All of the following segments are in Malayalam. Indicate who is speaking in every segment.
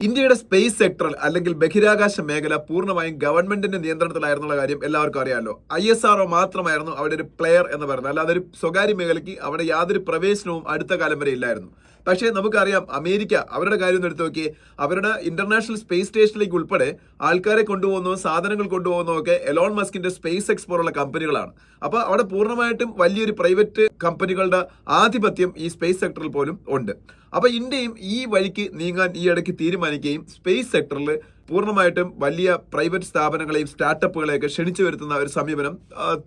Speaker 1: ഇന്ത്യയുടെ സ്പേസ് സെക്ടറിൽ അല്ലെങ്കിൽ ബഹിരാകാശ മേഖല പൂർണമായും ഗവൺമെന്റിന്റെ നിയന്ത്രണത്തിലായിരുന്നുള്ള കാര്യം എല്ലാവർക്കും അറിയാമല്ലോ ഐ എസ് ആർഒ മാത്രമായിരുന്നു അവിടെ ഒരു പ്ലെയർ എന്ന് പറയുന്നത്. അല്ലാതെ ഒരു സ്വകാര്യ മേഖലയ്ക്ക് അവിടെ യാതൊരു പ്രവേശനവും അടുത്ത കാലം വരെ ഇല്ലായിരുന്നു. പക്ഷേ നമുക്കറിയാം അമേരിക്ക അവരുടെ കാര്യം എടുത്തു നോക്കി അവരുടെ ഇന്റർനാഷണൽ സ്പേസ് സ്റ്റേഷനിലേക്ക് ഉൾപ്പെടെ ആൾക്കാരെ കൊണ്ടുപോകുന്നതും സാധനങ്ങൾ കൊണ്ടുപോകുന്നതും ഒക്കെ എലോൺ മസ്കിന്റെ സ്പേസ് എക്സ് പോലുള്ള കമ്പനികളാണ്. അപ്പൊ അവിടെ പൂർണമായിട്ടും വലിയൊരു പ്രൈവറ്റ് കമ്പനികളുടെ ആധിപത്യം ഈ സ്പേസ് സെക്ടറിൽ പോലും ഉണ്ട്. അപ്പൊ ഇന്ത്യയും ഈ വഴിക്ക് നീങ്ങാൻ ഈ ഇടയ്ക്ക് തീരുമാനിക്കുകയും സ്പേസ് സെക്ടറിൽ പൂർണമായിട്ടും വലിയ പ്രൈവറ്റ് സ്ഥാപനങ്ങളെയും സ്റ്റാർട്ടപ്പുകളെയൊക്കെ ക്ഷണിച്ചു വരുത്തുന്ന ഒരു സമീപനം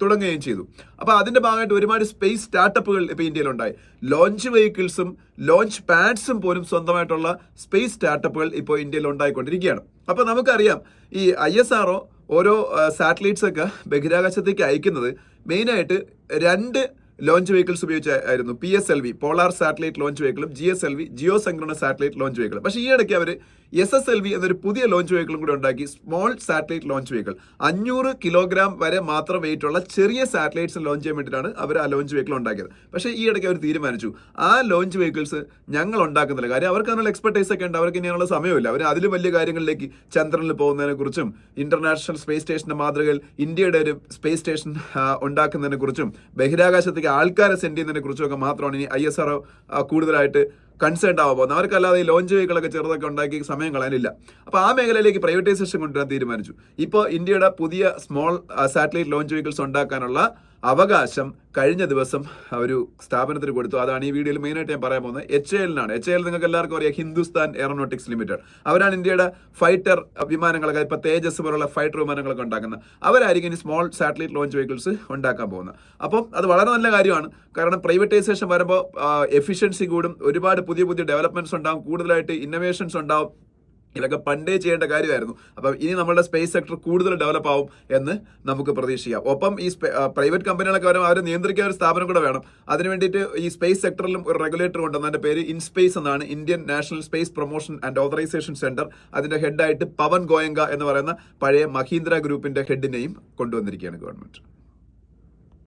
Speaker 1: തുടങ്ങുകയും ചെയ്തു. അപ്പൊ അതിന്റെ ഭാഗമായിട്ട് ഒരുപാട് സ്പേസ് സ്റ്റാർട്ടപ്പുകൾ ഇപ്പൊ ഇന്ത്യയിലുണ്ടായി. ലോഞ്ച് വെഹിക്കിൾസും ലോഞ്ച് പാഡ്സും പോലും സ്വന്തമായിട്ടുള്ള സ്പേസ് സ്റ്റാർട്ടപ്പുകൾ ഇപ്പോൾ ഇന്ത്യയിൽ ഉണ്ടായിക്കൊണ്ടിരിക്കുകയാണ്. അപ്പോൾ നമുക്കറിയാം ഈ ഐ എസ് ആർഒ ഓരോ സാറ്റലൈറ്റ്സ് ഒക്കെ ബഹിരാകാശത്തേക്ക് അയക്കുന്നത് മെയിനായിട്ട് രണ്ട് ലോഞ്ച് വെഹിക്കിൾസ് ഉപയോഗിച്ചായിരുന്നു. P S L V polar satellite launch വെഹിക്കിളും G S L V geosynchronous satellite launch വെഹിക്കിളും പക്ഷേ ഈ ഇടയ്ക്ക് അവർ എസ് എസ് എൽ വി എന്നൊരു പുതിയ ലോഞ്ച് വെഹിക്കിളും കൂടി ഉണ്ടാക്കി. സ്മോൾ സാറ്റലൈറ്റ് ലോഞ്ച് വെഹിക്കിൾ അഞ്ഞൂറ് കിലോഗ്രാം വരെ മാത്രം വെയിറ്റ് ഉള്ള ചെറിയ സാറ്റലൈറ്റ്സ് ലോഞ്ച് ചെയ്യാൻ വേണ്ടിയിട്ടാണ് അവർ ആ ലോഞ്ച് വെഹിക്കിൾ ഉണ്ടാക്കിയത്. പക്ഷേ ഈ ഇടയ്ക്ക് അവർ തീരുമാനിച്ചു. ആ ലോഞ്ച് വെഹിക്കിൾസ് ഞങ്ങൾ ഉണ്ടാക്കുന്നില്ല. കാര്യം അവർക്ക് അതിനുള്ള എക്സ്പെർട്ടൈസ് ഒക്കെ ഉണ്ട്. അവർക്ക് ഇനിയുള്ള സമയമില്ല. അവർ അതിലും വലിയ കാര്യങ്ങളിലേക്ക് ചന്ദ്രനിൽ പോകുന്നതിനെ കുറിച്ചും ഇന്റർനാഷണൽ സ്പേസ് സ്റ്റേഷന്റെ മാതൃകയിൽ ഇന്ത്യയുടെ ഒരു സ്പേസ് സ്റ്റേഷൻ ഉണ്ടാക്കുന്നതിനെ കുറിച്ചും ബഹിരാകാശത്തേക്ക് ആൾക്കാരെ സെൻഡ് ചെയ്യുന്നതിനെ കുറിച്ചും ഒക്കെ മാത്രമാണ് ഇനി ഐ എസ് ആർ കൂടുതലായിട്ട് കൺസേൺ ആവാൻ പോകുന്നത്. അവർക്കല്ലാതെ ഈ ലോഞ്ച് വെഹിക്കിളൊക്കെ ചെറുതൊക്കെ ഉണ്ടാക്കി സമയം കളയാനില്ല. അപ്പോൾ ആ മേഖലയിലേക്ക് പ്രൈവറ്റൈസേഷൻ കൊണ്ടുവരാൻ തീരുമാനിച്ചു. ഇപ്പോൾ ഇന്ത്യയുടെ പുതിയ സ്മോൾ സാറ്റലൈറ്റ് ലോഞ്ച് വെഹിക്കിൾസ് ഉണ്ടാക്കാനുള്ള അവകാശം കഴിഞ്ഞ ദിവസം ഒരു സ്ഥാപനത്തിന് കൊടുത്തു. അതാണ് ഈ വീഡിയോയിൽ മെയിനായിട്ട് ഞാൻ പറയാൻ പോകുന്നത്. എച്ച് എല്ലിനാണ് എച്ച് എൽ നിങ്ങൾക്ക് എല്ലാവർക്കും അറിയാം. ഹിന്ദുസ്ഥാൻ എയറോനോട്ടിക്സ് ലിമിറ്റഡ് അവരാണ് ഇന്ത്യയുടെ ഫൈറ്റർ വിമാനങ്ങളൊക്കെ ഇപ്പൊ തേജസ് പോലുള്ള ഫൈറ്റർ വിമാനങ്ങളൊക്കെ ഉണ്ടാക്കുന്നത്. അവരായിരിക്കും ഇനി സ്മോൾ സാറ്റലൈറ്റ് ലോഞ്ച് വെഹിക്കിൾസ് ഉണ്ടാക്കാൻ പോകുന്നത്. അപ്പം അത് വളരെ നല്ല കാര്യമാണ്. കാരണം പ്രൈവറ്റൈസേഷൻ വരുമ്പോൾ എഫിഷ്യൻസി കൂടും. ഒരുപാട് പുതിയ പുതിയ ഡെവലപ്മെന്റ്സ് ഉണ്ടാവും. കൂടുതലായിട്ട് ഇന്നോവേഷൻസ് ഉണ്ടാവും. ഇതൊക്കെ പണ്ടേ ചെയ്യേണ്ട കാര്യമായിരുന്നു. അപ്പം ഇനി നമ്മുടെ സ്പേസ് സെക്ടർ കൂടുതൽ ഡെവലപ്പ് ആവും എന്ന് നമുക്ക് പ്രതീക്ഷിക്കാം. ഒപ്പം ഈ പ്രൈവറ്റ് കമ്പനികളൊക്കെ വരും അവരെ നിയന്ത്രിക്കാൻ ഒരു സ്ഥാപനം കൂടെ വേണം. അതിന് വേണ്ടിയിട്ട് ഈ സ്പേസ് സെക്ടറിലും ഒരു റെഗുലേറ്റർ ഉണ്ടെന്ന് അതിന്റെ പേര് ഇൻസ്പേസ് എന്നാണ്. Indian National Space Promotion and Authorisation Centre അതിന്റെ ഹെഡായിട്ട് പവൻ ഗോയങ്ക എന്ന് പറയുന്ന പഴയ മഹീന്ദ്ര ഗ്രൂപ്പിന്റെ ഹെഡിനെയും കൊണ്ടുവന്നിരിക്കുകയാണ് ഗവൺമെന്റ്